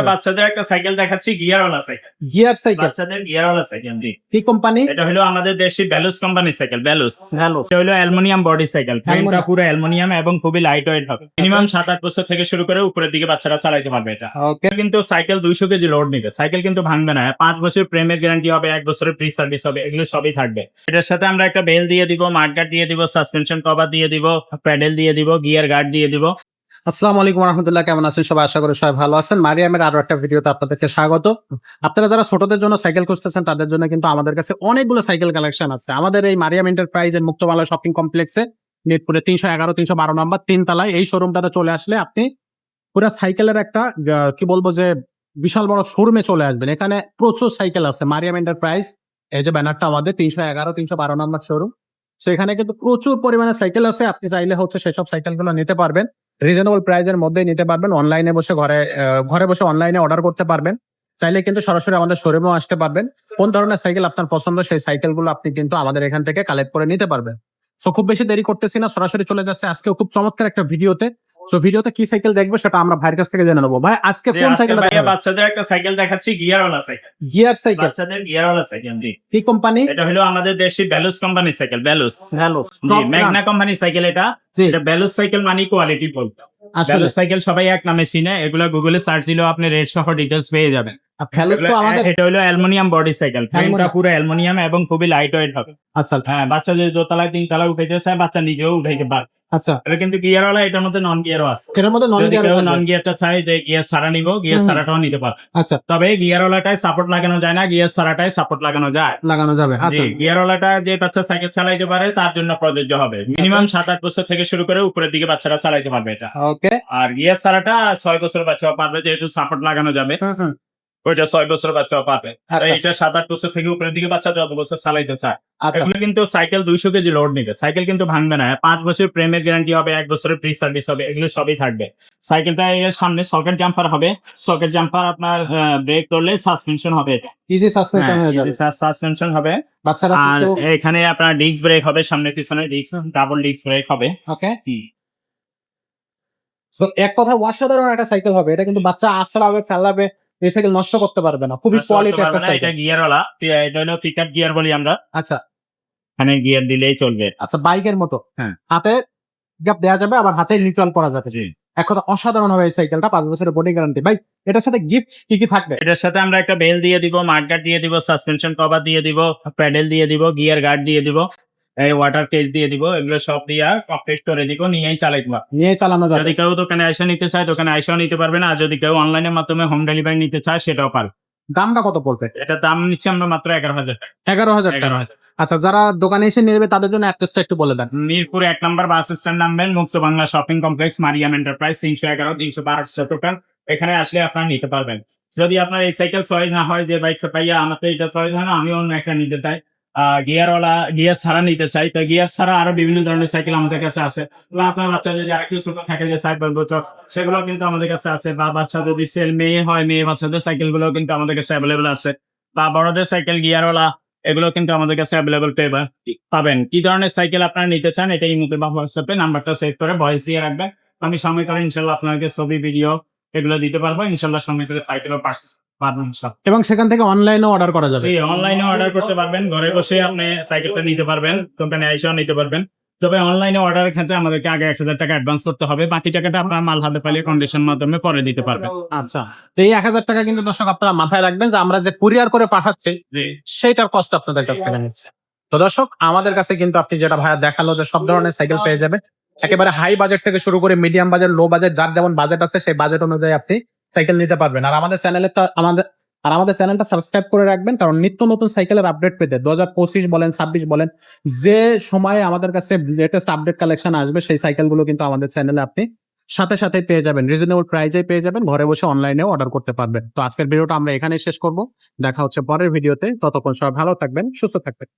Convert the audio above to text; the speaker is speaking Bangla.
হবে বাচ্চাদের একটা সাইকেল দেখাচ্ছি গিয়ারওয়ালা সাইকেল। Gear cycle? বাচ্চাদের গিয়ারওয়ালা সাইকেল জি। কি কোম্পানি? এটা হলো আমাদের দেশি কোম্পানির সাইকেল এটা হলো অ্যালুমিনিয়াম বডি সাইকেল ফ্রেমটা পুরো অ্যালুমিনিয়াম এবং খুবই লাইট ওয়েট হবে। মিনিমাম সাত আট বছর থেকে শুরু করে উপরের দিকে বাচ্চারা চালাইতে পারবে এটা। কিন্তু সাইকেল দুইশো কেজি লোড নিবে। সাইকেল কিন্তু ভাঙবে না। পাঁচ বছর প্রেমের গ্যারান্টি হবে এক বছরের প্রি সার্ভিস হবে এগুলো সবই থাকবে। এটার সাথে আমরা একটা বেল দিয়ে দিব মার্কার দিয়ে দিব সাসপেনশন কভার দিয়ে দিব প্যাডেল দিয়ে দিব গিয়ার গার্ড দিয়ে দিব। আসসালামু আলাইকুম রহমতুল্লাহ কেমন আছেন? সবাই আশা করি সবাই ভালো আছেন। মারিয়ামের আরও একটা ভিডিওতে আপনাদেরকে স্বাগত। আপনারা যারা ছোটদের জন্য সাইকেল খুঁজতেছেন, তাদের জন্য কিন্তু আমাদের কাছে অনেকগুলো সাইকেল কালেকশন আছে। আমাদের এই মারিয়াম এন্টারপ্রাইজের মুক্তমালা শপিং কমপ্লেক্সে নেটপুরে তিনশো এগারো, তিনশো বারো নম্বর তিন তলায় এই শোরুমটাতে চলে আসলে আপনি পুরো সাইকেলের একটা কি বলব যে, বিশাল বড় শোরুমে চলে আসবেন। এখানে প্রচুর সাইকেল আছে মারিয়াম এন্টারপ্রাইজ। এই যে ব্যানারটা আমাদের, তিনশো এগারো, তিনশো বারো নম্বর শোরুম সেখানে কিন্তু প্রচুর পরিমাণে সাইকেল আছে। আপনি চাইলে হচ্ছে সেসব সাইকেলগুলো নিতে পারবেন। রিজনেবল প্রাইজের মধ্যেই নিতে পারবেন। অনলাইনে বসে ঘরে ঘরে বসে অনলাইনে অর্ডার করতে পারবেন। চাইলে কিন্তু সরাসরি আমাদের শোরুমেও আসতে পারবেন। কোন ধরনের সাইকেল আপনার পছন্দ, সেই সাইকেলগুলো আপনি কিন্তু আমাদের এখান থেকে কালেক্ট করে নিতে পারবেন। সো খুব বেশি দেরি করতেছি না। সরাসরি চলে যাচ্ছে। আজকেও খুব চমৎকার একটা ভিডিওতে সো ভিডিওতে কি সাইকেল দেখবে সেটা আমরা ভাইয়ের কাছ থেকে জেনে নেব। ভাই আজকে কোন সাইকেল ভাইয়া বাচ্চাদের একটা সাইকেল দেখাচ্ছি গিয়ারওয়ালা সাইকেল গিয়ার সাইকেল বাচ্চাদের গিয়ারওয়ালা সাইকেল জি। কি কোম্পানি এটা হলো আমাদের দেশি ব্যালুস কোম্পানি সাইকেল ব্যালুস ভ্যালুস জি ম্যাগনা কোম্পানির সাইকেল এটা। এটা ব্যালুস সাইকেল মানে কোয়ালিটি বলতো। আসলে। সাইকেল সবাই এক নামে চিনে এগুলা গুগলে সার্চ দিলেও আপনি রেট সহ ডিটেলস পেয়ে যাবেন। তো আমাদের এটা হলো অ্যালুমিনিয়াম বডি সাইকেল। ফ্রেমটা Aluminium। পুরো অ্যালুমিনিয়াম এবং খুবই লাইট ওয়েট হবে। আচ্ছা হ্যাঁ বাচ্চা যদি দোতলায় উঠাইতে চায় বাচ্চা নিজেও উঠাইতে পারে। আচ্ছা। এটা কিন্তু গিয়ারওয়ালা এটার মধ্যে নন গিয়ারও আছে। এটার মধ্যে নন গিয়ার নন গিয়ারটা চাই যে গিয়ার সারা নিব গিয়ার। সারাটাও নিতে পারে আচ্ছা। তবে গিয়ারওয়ালাটায় সাপোর্ট লাগানো যায় না গিয়ার সারাটায় সাপোর্ট লাগানো যায়। লাগানো যাবে। আচ্ছা। গিয়ারওয়ালাটা যে বাচ্চা সাইকেল চালাইতে পারে তার জন্য প্রযোজ্য হবে। মিনিমাম সাত আট বছর থেকে শুরু করে উপরের দিকে বাচ্চারা চালাইতে পারবে এটা। ওকে। আর গিয়ার সারাটা ছয় বছর বাচ্চা পারবে যেহেতু সাপোর্ট লাগানো যাবে। ওইটা ছয় বছর বাচ্চাও পারবে আর আচ্ছা। এটা সাত আট বছর থেকে উপরের দিকে বাচ্চা যত বছর চালাইতে চায়। আচ্ছা। এগুলো কিন্তু সাইকেল দুইশো কেজি লোড নিবে। সাইকেল কিন্তু ভাঙবে না। পাঁচ বছর প্রেমের গ্যারান্টি হবে এক বছরের প্রি সার্ভিস হবে এগুলো সবই থাকবে। সাইকেলটা এর সামনে সকেট জাম্পার হবে। সকেট জাম্পার আপনার ব্রেক ধরলে সাসপেনশন হবে। ইজি সাসপেনশন হয়ে যাবে। সাসপেনশন হবে। বাচ্চারা আর এখানে আপনার ডিস্ক ব্রেক হবে সামনে পিছনে ডিস্ক ডাবল ডিস্ক ব্রেক হবে। ওকে তো এক কথা অসাধারণ একটা সাইকেল হবে। এটা কিন্তু বাচ্চা আছড়াবে ফেলাবে। এই সাইকেল নষ্ট করতে পারবে না। খুবই কোয়ালিটি একটা এটা গিয়ারওয়ালা। এটা হলো পিকআপ গিয়ার বলি আমরা। আচ্ছা। এখানে গিয়ার দিলেই চলবে। আচ্ছা বাইকের মতো। হ্যাঁ। হাতে গ্যাপ দেওয়া যাবে আবার হাতে নিউট্রাল করা যাবে। জি। এক কথা অসাধারণ হবে এই সাইকেলটা পাঁচ বছরের বডি গ্যারান্টি ভাই এটার সাথে গিফট কি কি থাকবে? এটার সাথে আমরা একটা বেল দিয়ে দিব মার্কার দিয়ে দিব সাসপেনশন কভার দিয়ে দিব প্যাডেল দিয়ে দিব গিয়ার গার্ড দিয়ে দিব। এই ওয়াটার কেস দিয়ে দিব এগুলো সব দিয়ে কমপ্লিট করে দিব নিয়েই চালাই দিব নিয়ে চালানো যাবে। যদি কেউ দোকানে আইসা নিতে চায় দোকানে আইসাও নিতে পারবেন আর যদি কেউ অনলাইনের মাধ্যমে হোম ডেলিভারি নিতে চায় সেটাও পারবে। দামটা কত পড়বে? এটা দাম নিচ্ছে আমরা মাত্র এগারো হাজার টাকা। এগারো হাজার এগারো টাকা হাজার। আচ্ছা যারা দোকানে এসে নেবে তাদের জন্য অ্যাড্রেসটা একটু বলে দেন। মিরপুর এক নম্বর বাস স্ট্যান্ড নামবেন Mukto Bangla shopping complex Mariam enterprise তিনশো এগারো তিনশো বারো টোটাল। এখানে আসলে আপনারা নিতে পারবেন। যদি আপনার এই সাইকেল চয়েস না হয় যে বাইকটা পাইয়া আমার তো এটা চয়েস হয় না আমি অন্য একটা নিতে চাই। গিয়ারওয়ালা, গিয়ার ছাড়া নিতে চাই। তো গিয়ার ছাড়া আরও বিভিন্ন ধরনের সাইকেল আমাদের কাছে আছে। বা আপনার বাচ্চাদের যারা ছোট থাকে যে সেগুলো কিন্তু আমাদের কাছে আছে। বা বাচ্চা যদি সেল মেয়ে হয়, মেয়ে বাচ্চাদের সাইকেলগুলো কিন্তু আমাদের কাছে অ্যাভেলেবল আছে। বা বড়দের সাইকেল, গিয়ারওয়ালা, এগুলো কিন্তু আমাদের কাছে অ্যাভেলেবল পেয়ে পাবেন। কি ধরনের সাইকেল আপনারা নিতে চান, এটাই মধ্যে বা হোয়াটসঅ্যাপে নাম্বারটা সেভ করে ভয়েস দিয়ে রাখবেন। আমি সময় করে ইনশাল্লাহ আপনাকে ছবি ভিডিও এগুলো দিতে পারব। ইনশাল্লাহ সময় করে সাইকেলও পারবেন এবং সেখান থেকে অনলাইনেও অর্ডার করা যাবে। অনলাইনে অর্ডার করতে পারবেন ঘরে বসে আপনি সাইকেলটা নিতে পারবেন দোকানে এসেও নিতে পারবেন। তবে অনলাইনে অর্ডারের ক্ষেত্রে আমাদেরকে আগে এক হাজার টাকা অ্যাডভান্স করতে হবে বাকি টাকাটা আপনার মাল হাতে পালিয়ে কন্ডিশন মাধ্যমে পরে দিতে পারবেন। আচ্ছা তো এই এক হাজার টাকা কিন্তু দর্শক আপনারা মাথায় রাখবেন যে আমরা যে কুরিয়ার করে পাঠাচ্ছি সেইটার কষ্ট আপনাদের কাছ থেকে নিচ্ছে। তো দর্শক আমাদের কাছে কিন্তু আপনি যেটা ভাইয়া দেখাল যে সব ধরনের সাইকেল পেয়ে যাবেন। একেবারে হাই বাজেট থেকে শুরু করে মিডিয়াম বাজেট লো বাজেট যার যেমন বাজেট আছে সেই বাজেট অনুযায়ী আপনি সাইকেল নিতে পারবেন। আর আমাদের চ্যানেলে তো আমাদের, আর আমাদের চ্যানেলটা সাবস্ক্রাইব করে রাখবেন, কারণ নিত্য নতুন সাইকেলের আপডেট পেতে, দু হাজার পঁচিশ বলেন, ছাব্বিশ বলেন, যে সময়ে আমাদের কাছে লেটেস্ট আপডেট কালেকশন আসবে, সেই সাইকেলগুলো কিন্তু আমাদের চ্যানেলে আপনি সাথে সাথে পেয়ে যাবেন। রিজনেবল প্রাইজে পেয়ে যাবেন, ঘরে বসে অনলাইনেও অর্ডার করতে পারবেন। তো আজকের ভিডিওটা আমরা এখানেই শেষ করব। দেখা হচ্ছে পরের ভিডিওতে ততক্ষণ সবাই ভালো থাকবেন, সুস্থ থাকবেন।